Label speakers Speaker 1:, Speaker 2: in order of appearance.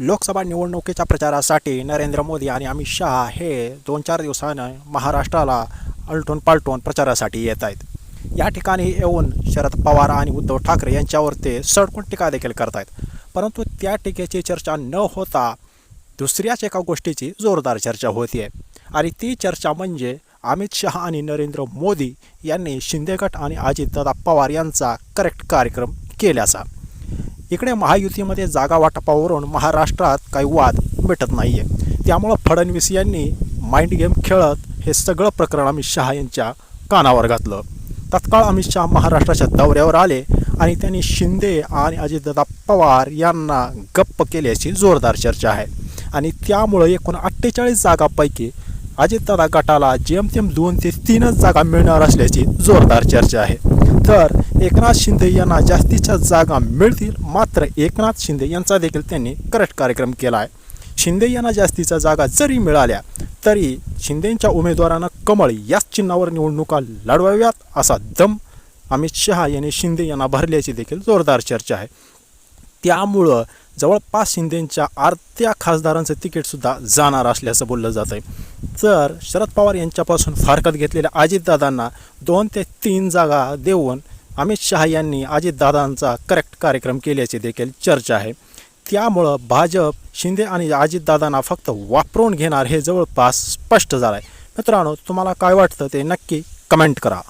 Speaker 1: लोकसभा निवडणुकीच्या प्रचारासाठी नरेंद्र मोदी आणि अमित शहा हे दोन चार दिवसानं महाराष्ट्राला आलटून पालटून प्रचारासाठी येत आहेत. या ठिकाणी येऊन शरद पवार आणि उद्धव ठाकरे यांच्यावर ते सडकून टीका देखील करत आहेत परंतु त्या टीकेची चर्चा न होता दुसऱ्याच एका गोष्टीची जोरदार चर्चा होती आणि ती चर्चा म्हणजे अमित शहा आणि नरेंद्र मोदी यांनी शिंदेगट आणि अजितदादा पवार यांचा करेक्ट कार्यक्रम केल्याचा. इकडे महायुतीमध्ये जागा वाटपावरून महाराष्ट्रात काही वाद भेटत नाही आहे त्यामुळं फडणवीस यांनी माइंड गेम खेळत हे सगळं प्रकरण अमित शहा यांच्या कानावर घातलं. तत्काळ अमित शहा महाराष्ट्राच्या दौऱ्यावर आले आणि त्यांनी शिंदे आणि अजितदादा पवार यांना गप्प केल्याची जोरदार चर्चा आहे. आणि त्यामुळं एकूण अठ्ठेचाळीस जागापैकी अजितदादा गटाला जेमतेम दोन ते तीनच जागा मिळणार असल्याची जोरदार चर्चा आहे. तर एकनाथ शिंदे यांना जास्तीच्या जागा मिळतील. मात्र एकनाथ शिंदे यांचा देखील त्यांनी करेक्ट कार्यक्रम केला आहे शिंदे यांना जास्तीच्या जागा जरी मिळाल्या तरी शिंदेंच्या उमेदवारांना कमळ याच चिन्हावर निवडणुका लढवाव्यात असा दम अमित शहा यांनी शिंदे यांना भरल्याची देखील जोरदार चर्चा आहे. त्यामुळं जवळपास शिंदेंच्या आरत्या खासदारांचं तिकीटसुद्धा जाणार असल्याचं बोललं जात आहे तर शरद पवार यांच्यापासून फारकत घेतलेल्या अजितदादांना दोन ते तीन जागा देऊन अमित शहा यांनी अजितदादांचा करेक्ट कार्यक्रम केल्याची देखील चर्चा आहे. त्यामुळं भाजप शिंदे आणि अजितदादांना फक्त वापरून घेणार हे जवळपास स्पष्ट झालं आहे मित्रांनो तुम्हाला काय वाटतं ते नक्की कमेंट करा.